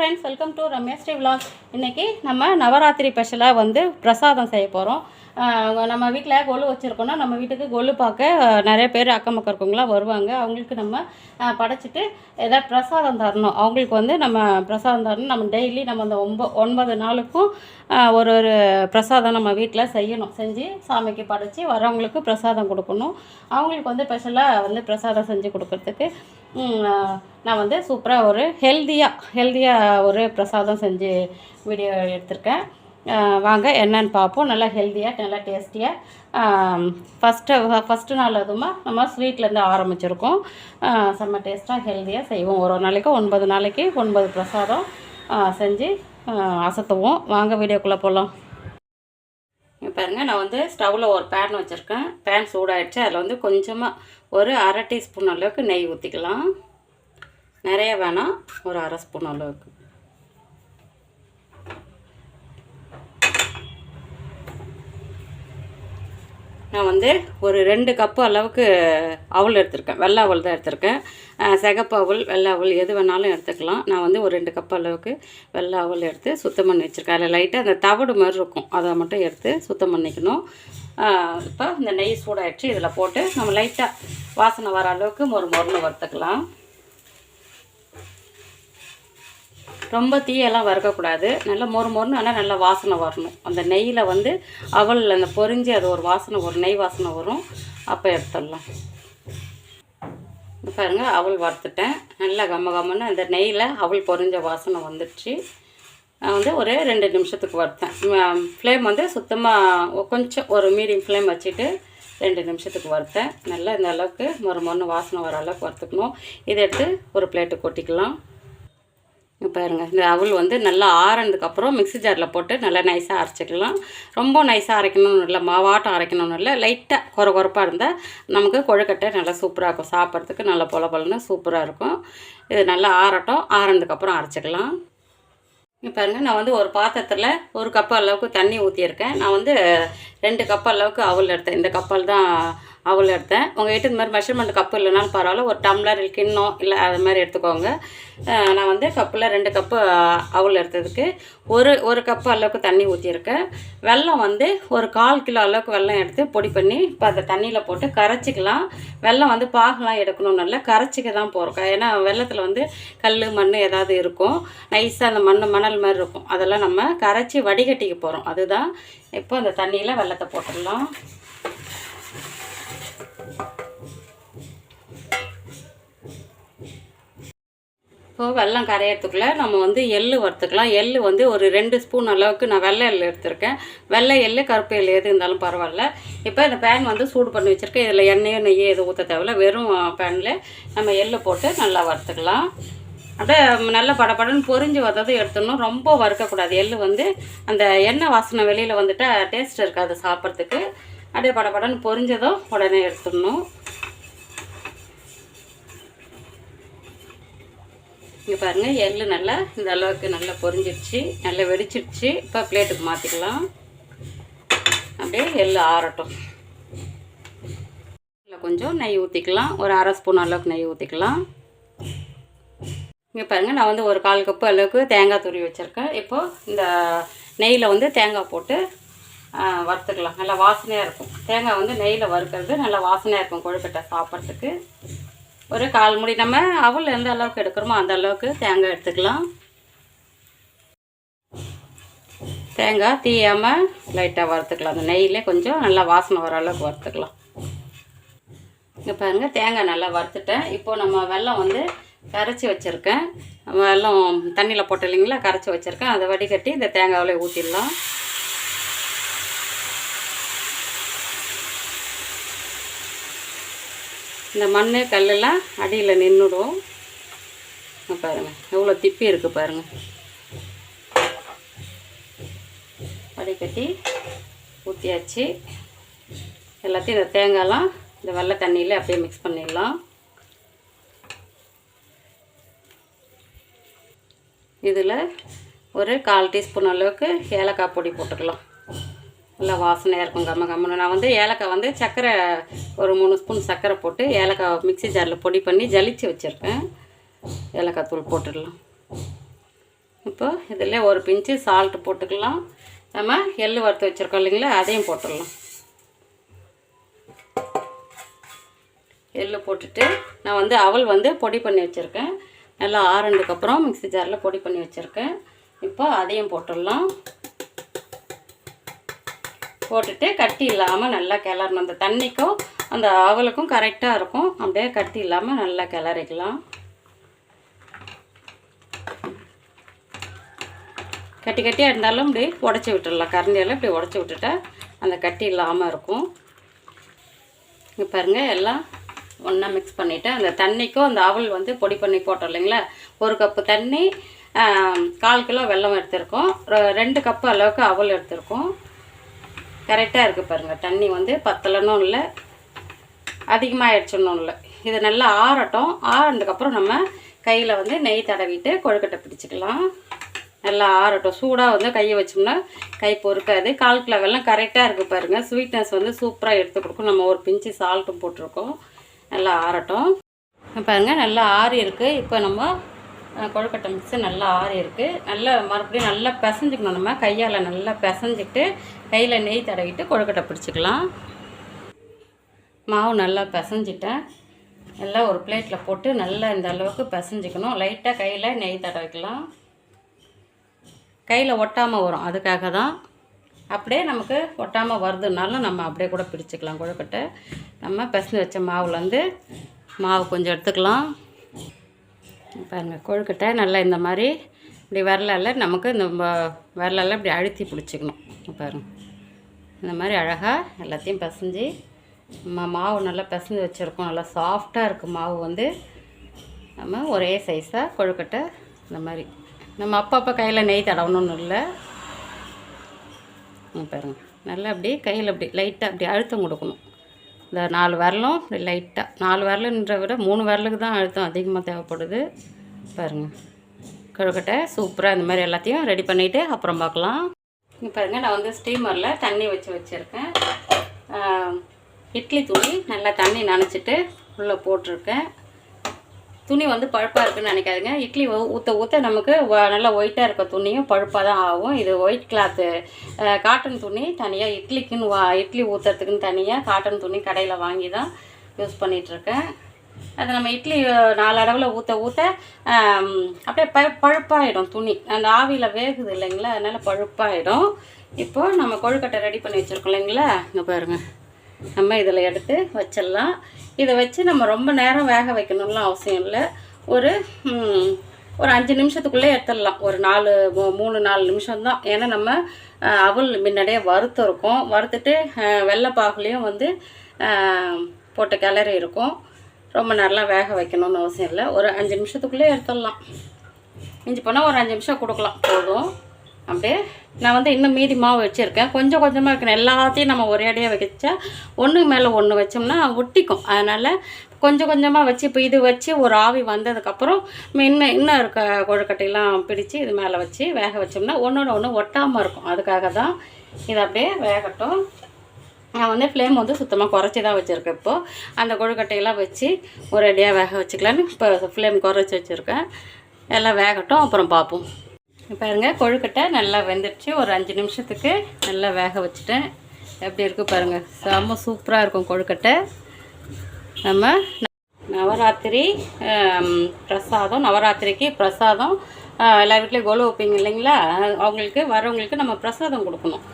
Friends welcome to Ramesh Sri vlog இன்றைக்கி நம்ம நவராத்திரி ஸ்பெஷலாக வந்து பிரசாதம் செய்ய போகிறோம் நம்ம வீட்டில் கொலு வச்சுருக்கோன்னா நம்ம வீட்டுக்கு கொலு பார்க்க நிறைய பேர் அக்கம் பக்கம் இருக்கவங்களாம் வருவாங்க. அவங்களுக்கு நம்ம படைச்சிட்டு ஏதாவது பிரசாதம் தரணும். அவங்களுக்கு வந்து நம்ம பிரசாதம் தரணும். நம்ம டெய்லி நம்ம அந்த ஒம்ப ஒன்பது நாளுக்கும் ஒரு ஒரு பிரசாதம் நம்ம வீட்டில் செய்யணும். செஞ்சு சாமிக்கு படைச்சி வரவங்களுக்கு பிரசாதம் கொடுக்கணும். அவங்களுக்கு வந்து ஸ்பெஷலாக வந்து பிரசாதம் செஞ்சு கொடுக்கறதுக்கு. நான் வந்து சூப்பராக ஒரு ஹெல்த்தியாக ஹெல்த்தியாக ஒரு பிரசாதம் செஞ்சு வீடியோ எடுத்திருக்கேன். வாங்க என்னன்னு பார்ப்போம். நல்லா ஹெல்த்தியாக நல்லா டேஸ்டியாக ஃபஸ்ட்டு ஃபஸ்ட்டு நாள் அதுமா நம்ம ஸ்வீட்லேருந்து ஆரம்பிச்சிருக்கோம். செம்ம டேஸ்ட்டாக ஹெல்த்தியாக செய்வோம். ஒரு நாளைக்கு ஒன்பது நாளைக்கு ஒன்பது பிரசாதம் செஞ்சு அசத்துவோம். வாங்க வீடியோக்குள்ளே போகலாம் பாருங்கள் நான் வந்து ஸ்டவ்வில் ஒரு பேன் வச்சுருக்கேன். பேன் சூடாகிடுச்சு அதில் வந்து கொஞ்சமாக ஒரு அரை டீஸ்பூன் அளவுக்கு நெய் ஊற்றிக்கலாம் நிறைய வேணாம். ஒரு அரை ஸ்பூன் அளவுக்கு. நான் வந்து ஒரு ரெண்டு கப்பு அளவுக்கு அவல் எடுத்திருக்கேன். வெள்ளை அவல் தான் எடுத்திருக்கேன். அஹ், சிகப்பு அவல் அவல் எது வேணாலும் எடுத்துக்கலாம். நான் வந்து ஒரு ரெண்டு கப் அளவுக்கு வெள்ளை அவல் எடுத்து சுத்தம் பண்ணி வச்சுருக்கேன். அதில் லைட்டாக அந்த தவிடு மாதிரி இருக்கும். அதை மட்டும் எடுத்து சுத்தம் பண்ணிக்கணும். இப்போ இந்த நெய் சூடாயிடுச்சு. இதில் போட்டு நம்ம லைட்டாக வாசனை வர அளவுக்கு மொறு மொறுன்னு வறுத்துக்கலாம். ரொம்ப தீயெல்லாம் வறுக்கக்கூடாது. நல்லா மொறு மொறுன்னு ஆனால் நல்லா வாசனை வரணும். அந்த நெய்யில் வந்து அவல் அந்த பொரிஞ்சு அது ஒரு வாசனை வரும். நெய் வாசனை வரும். அப்போ எடுத்துடலாம். இங்க பாருங்க வறுத்துட்டேன். நல்லா கம்ம கம்மன்னு அந்த நெய்யில் அவள் பொறிஞ்ச வாசனை வந்துடுச்சு. நான் வந்து ஒரு ரெண்டு நிமிஷத்துக்கு வறுத்தேன். ஃப்ளேம் வந்து சுத்தமாக கொஞ்சம் ஒரு மீடியம் ஃப்ளேம் வச்சுட்டு ரெண்டு நிமிஷத்துக்கு வறுத்தேன். நல்லா இந்த அளவுக்கு மொறு மொறுன்னு வாசனை வர அளவுக்கு வறுத்துக்கணும். இதை எடுத்து ஒரு பிளேட்டு கொட்டிக்கலாம். இங்கே பாருங்கள் இந்த அவல் வந்து நல்லா ஆறினதுக்கப்புறம் மிக்ஸி ஜாரில் போட்டு நல்லா நைஸாக அரைச்சிக்கலாம். ரொம்ப நைஸாக அரைக்கணும்னு இல்லை மாவாட்டம் அரைக்கணும்னு இல்லை லைட்டாக குறை குறைப்பாக இருந்தால் நமக்கு கொழுக்கட்டை நல்லா சூப்பராக இருக்கும். சாப்பிட்றதுக்கு நல்லா பொல பொலன்னு சூப்பராக இருக்கும். இது நல்லா ஆறட்டும். ஆறினதுக்கப்புறம் அரைச்சிக்கலாம். இங்கே பாருங்கள் நான் வந்து ஒரு பாத்திரத்தில் ஒரு கப் அளவுக்கு தண்ணி ஊற்றியிருக்கேன் நான் வந்து ரெண்டு கப் அளவுக்கு அவல் எடுத்தேன். இந்த கப்பல் தான் அவல் எடுத்தேன். உங்கள் வீட்டு இந்த மாதிரி மெஷர்மெண்ட் கப்பு இல்லைனாலும் பரவாயில்ல. ஒரு டம்ளர் கிண்ணம் இல்லை அது மாதிரி எடுத்துக்கோங்க. நான் வந்து கப்பில் ரெண்டு கப்பு அவ்வளோ எடுத்ததுக்கு ஒரு ஒரு கப்பு அளவுக்கு தண்ணி ஊற்றியிருக்கேன் வெல்லம் வந்து ஒரு கால் கிலோ அளவுக்கு வெல்லம் எடுத்து பொடி பண்ணி இப்போ அதை தண்ணியில் போட்டு கரைச்சிக்கலாம். வெல்லம் வந்து பாகலாம் எடுக்கணும்னு இல்லை கரைச்சிக்க தான் போகிறோம் ஏன்னா வெள்ளத்தில் வந்து கல் மண் ஏதாவது இருக்கும். நைஸாக அந்த மண் மணல் மாதிரி இருக்கும். அதெல்லாம் நம்ம கரைச்சி வடிகட்டிக்க போகிறோம் அதுதான். இப்போ அந்த தண்ணியில் வெள்ளத்தை போட்டுடலாம். இப்போது வெள்ளம் கரையிறதுக்குள்ளே நம்ம வந்து எள்ளு வறுத்துக்கலாம். எள்ளு வந்து ஒரு ரெண்டு ஸ்பூன் அளவுக்கு நான் வெள்ளை எள்ளு எடுத்திருக்கேன். வெள்ளை எள்ளு கருப்பு எள்ளு எது இருந்தாலும் பரவாயில்ல. இப்போ இந்த பேன் வந்து சூடு பண்ணி வச்சுருக்கேன். இதில் எண்ணெயோ நெய்யோ எதுவும் ஊற்ற தேவையில்ல. வெறும் பேனில் நம்ம எள்ளு போட்டு நல்லா வறுத்துக்கலாம். அப்படியே நல்ல படபடன்னு பொரிஞ்சு வந்ததும் எடுத்துடணும் ரொம்ப வறுக்கக்கூடாது. எள்ளு வந்து அந்த எண்ணெய் வாசனை வெளியில் வந்துட்டா டேஸ்ட் இருக்காது சாப்பிட்றதுக்கு. அப்படியே படபடன்னு பொரிஞ்சதும் உடனே எடுத்துடணும். இங்கே பாருங்கள் எள்ளு நல்லா இந்த அளவுக்கு நல்லா பொரிஞ்சிடுச்சு நல்லா வெடிச்சிடுச்சு இப்போ பிளேட்டுக்கு மாற்றிக்கலாம் அப்படியே எள்ளு ஆறட்டும். கொஞ்சம் நெய் ஊற்றிக்கலாம் ஒரு அரை ஸ்பூன் அளவுக்கு நெய் ஊற்றிக்கலாம் இங்கே பாருங்கள் நான் வந்து ஒரு கால் கப்பு அளவுக்கு தேங்காய் துருவி வச்சுருக்கேன். இப்போது இந்த நெய்யில் வந்து தேங்காய் போட்டு வறுத்துக்கலாம். நல்லா வாசனையாக இருக்கும். தேங்காய் வந்து நெய்யில் வறுக்கிறது நல்லா வாசனையாக இருக்கும் கொழுக்கட்டை சாப்பிட்றதுக்கு. ஒரு கால் முடி நம்ம அவள் எந்த அளவுக்கு எடுக்கிறோமோ அந்த அளவுக்கு தேங்காய் எடுத்துக்கலாம். தேங்காய் தீயாமல் லைட்டாக வறுத்துக்கலாம். அந்த நெய்யிலே கொஞ்சம் நல்லா வாசனை வர அளவுக்கு வறுத்துக்கலாம். இங்கே பாருங்கள் தேங்காய் நல்லா வறுத்துட்டேன். இப்போது நம்ம வெல்லம் வந்து கரைச்சி வச்சுருக்கேன். வெல்லம் தண்ணியில் போட்டு இல்லைங்களா? கரைச்சி வச்சுருக்கேன். அதை வடிகட்டி இந்த தேங்காவில் ஊற்றிடலாம் இந்த மண் கல்லெல்லாம் அடியில் நின்றுடும் பாருங்கள் எவ்வளோ திப்பி இருக்குது பாருங்கள் வடிகட்டி ஊற்றியாச்சு எல்லாத்தையும் இந்த தேங்காயெலாம் இந்த வெள்ளை தண்ணியில் அப்படியே மிக்ஸ் பண்ணிடலாம். இதில் ஒரு கால் டீஸ்பூன் அளவுக்கு ஏலக்காய் பொடி போட்டுக்கலாம். நல்லா வாசனையாக இருக்கும். கம்ம கம்மனு. நான் வந்து ஏலக்காய் வந்து சர்க்கரை ஒரு மூணு ஸ்பூன் சர்க்கரை போட்டு ஏலக்காய் மிக்ஸி ஜாரில் பொடி பண்ணி ஜலிச்சு வச்சுருக்கேன். ஏலக்காய் தூள் போட்டுடலாம். இப்போ இதில் ஒரு பிஞ்சு சால்ட்டு போட்டுக்கலாம். நம்ம எள் வறுத்து வச்சுருக்கோம் இல்லைங்களா? அதையும் போட்டுடலாம். எள்ளு போட்டுட்டு நான் வந்து அவல் வந்து பொடி பண்ணி வச்சுருக்கேன். நல்லா ஆறுனதுக்கப்புறம் மிக்ஸி ஜாரில் பொடி பண்ணி வச்சுருக்கேன். இப்போ அதையும் போட்டுடலாம். போட்டுட்டு கட்டி இல்லாமல் நல்லா கிளறணும். அந்த தண்ணிக்கும் அந்த அவலுக்கும் கரெக்டாக இருக்கும். அப்படியே கட்டி இல்லாமல் நல்லா கிளறிக்கலாம். கட்டி கட்டியாக இருந்தாலும் இப்படி உடச்சி விட்டுடலாம் கரண்டியால் இப்படி உடச்சி விட்டுட்டா அந்த கட்டி இல்லாமல் இருக்கும். இங்கே பாருங்கள் எல்லாம் ஒன்றா மிக்ஸ் பண்ணிவிட்டு அந்த தண்ணிக்கும் அந்த அவல் வந்து பொடி பண்ணி போட்டோம் இல்லைங்களா? ஒரு கப்பு தண்ணி கால் கிலோ வெல்லம் எடுத்திருக்கோம். ரெண்டு கப்பு அளவுக்கு அவல் எடுத்திருக்கோம். கரெக்டாக இருக்குது பாருங்கள் தண்ணி வந்து பத்தலனும் இல்லை அதிகமாகிடுச்சுன்னும் இல்லை. இது நல்லா ஆறட்டும். ஆறுனதுக்கப்புறம் நம்ம கையில் வந்து நெய் தடவிட்டு கொழுக்கட்டை பிடிச்சிக்கலாம். நல்லா ஆறட்டும். சூடாக வந்து கையை வச்சோம்னா கை பொறுக்காது. கால் கிலோ கரெக்டாக இருக்குது பாருங்கள் ஸ்வீட்னஸ் வந்து சூப்பராக எடுத்து கொடுக்கும். நம்ம ஒரு பிஞ்சு சால்ட்டும் போட்டிருக்கோம். நல்லா ஆறட்டும். பாருங்கள் நல்லா ஆறி இருக்குது இப்போ நம்ம கொழுக்கட்டை மிக்ஸு நல்லா ஆறி இருக்குது நல்லா மறுபடியும் நல்லா பிசைஞ்சிக்கணும் நம்ம. கையால் நல்லா பிசைஞ்சிட்டு கையில் நெய் தடவிட்டு கொழுக்கட்டை பிடிச்சிக்கலாம். மாவு நல்லா பிசைஞ்சிட்டேன். எல்லாம் ஒரு பிளேட்டில் போட்டு நல்லா இந்த அளவுக்கு பிசைஞ்சிக்கணும். லைட்டாக கையில் நெய் தடவிக்கலாம். கையில் ஒட்டாமல் வரும். அதுக்காக தான். அப்படியே நமக்கு ஒட்டாமல் வருதுனாலும் நம்ம அப்படியே கூட பிடிச்சிக்கலாம் கொழுக்கட்டை. நம்ம பிசைஞ்சு வச்ச மாவுலேருந்து மாவு கொஞ்சம் எடுத்துக்கலாம். பாருங்க கொழுக்கட்டை நல்லா இந்த மாதிரி இப்படி வரலால நமக்கு இந்த ம- இப்படி அழுத்தி பிடிச்சிக்கணும். பாருங்க. இந்த மாதிரி அழகாக எல்லாத்தையும் பிசைஞ்சு நம்ம மாவு நல்லா பிசைஞ்சு வச்சுருக்கோம். நல்லா சாஃப்டாக இருக்குது மாவு வந்து. நம்ம ஒரே சைஸாக கொழுக்கட்டை இந்த மாதிரி. நம்ம அப்பப்போ கையில் நெய் தடவணும்னு இல்லை. பாருங்க. நல்லா அப்படி கையில் அப்படி லைட்டாக அப்படி அழுத்தம் கொடுக்கணும். இந்த நாலு விரலும் இப்படி லைட்டாக நாலு விரலுன்ற விட மூணு விரலுக்கு தான் அழுத்தம் அதிகமாக தேவைப்படுது. பாருங்கள் கழுக்கட்டை சூப்பராக இந்த மாதிரி எல்லாத்தையும் ரெடி பண்ணிவிட்டு அப்புறம் பார்க்கலாம். இங்கே பாருங்கள் நான் வந்து ஸ்டீமரில் தண்ணி வச்சு வச்சுருக்கேன். இட்லி துணி நல்லா தண்ணி நனைச்சிட்டு உள்ளே போட்டிருக்கேன். துணி வந்து பழுப்பாக இருக்குன்னு நினைக்காதுங்க. இட்லி ஊற்ற ஊற்ற நமக்கு நல்லா ஒயிட்டாக இருக்க துணியும் பழுப்பாக தான் ஆகும். இது ஒயிட் கிளாத்து காட்டன் துணி தனியாக இட்லிக்குன்னு வா இட்லி ஊற்றுறதுக்குன்னு தனியாக காட்டன் துணி கடையில் வாங்கி தான் யூஸ் பண்ணிகிட்ருக்கேன் அது நம்ம இட்லி நாலடவில் நாலு அளவில் ஊற்ற ஊற்ற அப்படியே ப பழுப்பாயிடும் துணி. அந்த ஆவியில் வேகுது இல்லைங்களா? அதனால் பழுப்பாயிடும். இப்போது நம்ம கொழுக்கட்டை ரெடி பண்ணி வச்சுருக்கோம் இல்லைங்களா? இங்கே பாருங்கள் நம்ம இதில் எடுத்து வச்சிடலாம். இதை வச்சு நம்ம ரொம்ப நேரம் வேக வைக்கணும்லாம் அவசியம் இல்லை. ஒரு ஒரு அஞ்சு நிமிஷத்துக்குள்ளே எடுத்துடலாம். ஒரு நாலு மூ- மூணு நாலு நிமிஷம் தான். ஏன்னா நம்ம அஹ், அவல் முன்னாடியே வறுத்து இருக்கும். வறுத்துட்டு வெள்ளைப்பாகுலேயும் வந்து போட்ட கிளறி இருக்கும். ரொம்ப நேரம்லாம் வேக வைக்கணும்னு அவசியம் இல்லை. ஒரு அஞ்சு நிமிஷத்துக்குள்ளே எடுத்துடலாம். மிஞ்சி போனால் ஒரு அஞ்சு நிமிஷம் கொடுக்கலாம். போதும். அப்படியே நான் வந்து இன்னும் மீதி மாவு வச்சுருக்கேன். கொஞ்சம் கொஞ்சமாக இருக்கணும். எல்லாத்தையும் நம்ம ஒரே அடியாக வச்சா ஒன்று மேலே ஒன்று வச்சோம்னா ஒட்டிக்கும். அதனால் கொஞ்சம் கொஞ்சமாக வச்சு இப்போ இது வச்சு ஒரு ஆவி வந்ததுக்கப்புறம் இன்னும் இன்னும் இருக்க கொழுக்கட்டையெல்லாம் பிடிச்சி இது மேலே வச்சு வேக வச்சோம்னா ஒன்றோட ஒன்று ஒட்டாமல் இருக்கும். அதுக்காக தான் இது அப்படியே வேகட்டும். நான் வந்து ஃப்ளேம் வந்து சுத்தமாக குறைச்சி தான் வச்சுருக்கேன் இப்போது அந்த கொழுக்கட்டையெல்லாம் வச்சு ஒரு அடியாக வேக வச்சுக்கலான்னு இப்போ ஃப்ளேம் குறைச்சி வச்சுருக்கேன். எல்லாம் வேகட்டும். அப்புறம் பார்ப்போம். பாருங்க கொழுக்கட்டை நல்லா வெந்துடுச்சு. ஒரு அஞ்சு நிமிஷத்துக்கு நல்லா வேக வச்சுட்டேன். எப்படி இருக்குது பாருங்கள் செம்ம சூப்பராக இருக்கும் கொழுக்கட்டை. நம்ம நவராத்திரி பிரசாதம் நவராத்திரிக்கு பிரசாதம். எல்லா வீட்லேயும் கொலு வைப்பீங்க இல்லைங்களா? அவங்களுக்கு வரவங்களுக்கு நம்ம பிரசாதம் கொடுக்கணும்.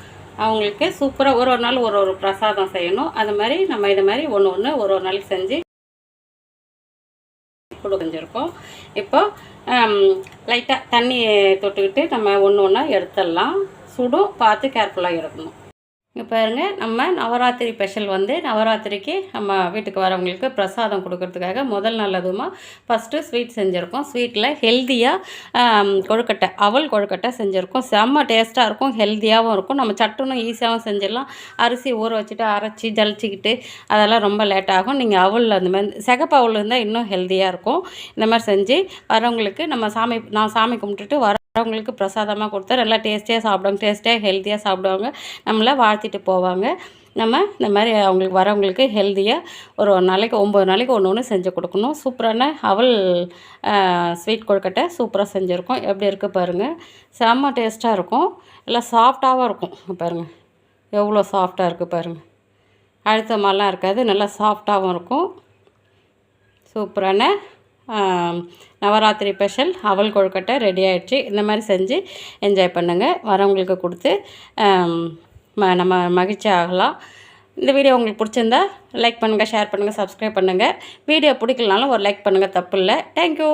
அவங்களுக்கு சூப்பராக ஒரு ஒரு நாள் ஒரு ஒரு பிரசாதம் செய்யணும். அது மாதிரி நம்ம இது மாதிரி ஒன்று ஒன்று ஒரு ஒரு நாளைக்கு செஞ்சு கொடு கொஞ்சிருக்கும் இப்போ லைட்டாக தண்ணி தொட்டுக்கிட்டு நம்ம ஒன்று ஒன்றா எடுத்துடலாம். சுடும் பார்த்து கேர்ஃபுல்லாக எடுக்கணும். இங்கே பாருங்கள் நம்ம நவராத்திரி ஸ்பெஷல் வந்து நவராத்திரிக்கு நம்ம வீட்டுக்கு வரவங்களுக்கு பிரசாதம் கொடுக்கறதுக்காக முதல் நாள் அதுவுமா ஃபஸ்ட்டு ஸ்வீட் செஞ்சுருக்கோம். ஸ்வீட்டில் ஹெல்த்தியாக கொழுக்கட்டை அவல் கொழுக்கட்டை செஞ்சுருக்கோம். செம்ம டேஸ்ட்டாக இருக்கும் ஹெல்த்தியாகவும் இருக்கும். நம்ம சட்டுன்னு ஈஸியாகவும் செஞ்சிடலாம். அரிசி ஊற வச்சுட்டு அரைச்சி ஜலிச்சிக்கிட்டு அதெல்லாம் ரொம்ப லேட் ஆகும். நீங்கள் அவல் அந்த மாதிரி சிகப்பு அவல் இருந்தால் இன்னும் ஹெல்த்தியாக இருக்கும். இந்த மாதிரி செஞ்சு வரவங்களுக்கு நம்ம சாமி நான் சாமி கும்பிட்டுட்டு வர அவங்களுக்கு பிரசாதமாக கொடுத்தா நல்லா டேஸ்டியாக சாப்பிடுவாங்க டேஸ்டியாக ஹெல்த்தியாக சாப்பிடுவாங்க. நம்மளை வாழ்த்திட்டு போவாங்க. நம்ம இந்த மாதிரி அவங்களுக்கு வரவங்களுக்கு ஹெல்த்தியாக ஒரு ஒரு நாளைக்கு ஒம்பது நாளைக்கு ஒன்று ஒன்று செஞ்சு கொடுக்கணும். சூப்பரான அவல் ஸ்வீட் கொழுக்கட்டை சூப்பராக செஞ்சுருக்கோம். எப்படி இருக்குது பாருங்கள் செம்ம டேஸ்ட்டாக இருக்கும். எல்லாம் சாஃப்டாகவும் இருக்கும். பாருங்கள் எவ்வளோ சாஃப்டாக இருக்குது பாருங்கள் அழுத்த இருக்காது. நல்லா சாஃப்டாகவும் இருக்கும். சூப்பரான நவராத்திரி ஸ்பெஷல் அவல் கொழுக்கட்டை ரெடி ஆகிடுச்சு இந்த மாதிரி செஞ்சு என்ஜாய் பண்ணுங்கள் வரவங்களுக்கு கொடுத்து ம- நம்ம மகிழ்ச்சி ஆகலாம். இந்த வீடியோ உங்களுக்கு பிடிச்சிருந்தா லைக் பண்ணுங்கள் ஷேர் பண்ணுங்கள் சப்ஸ்கிரைப் பண்ணுங்கள் வீடியோ பிடிக்கலனாலும் ஒரு லைக் பண்ணுங்கள் தப்பு இல்லை. தேங்க்யூ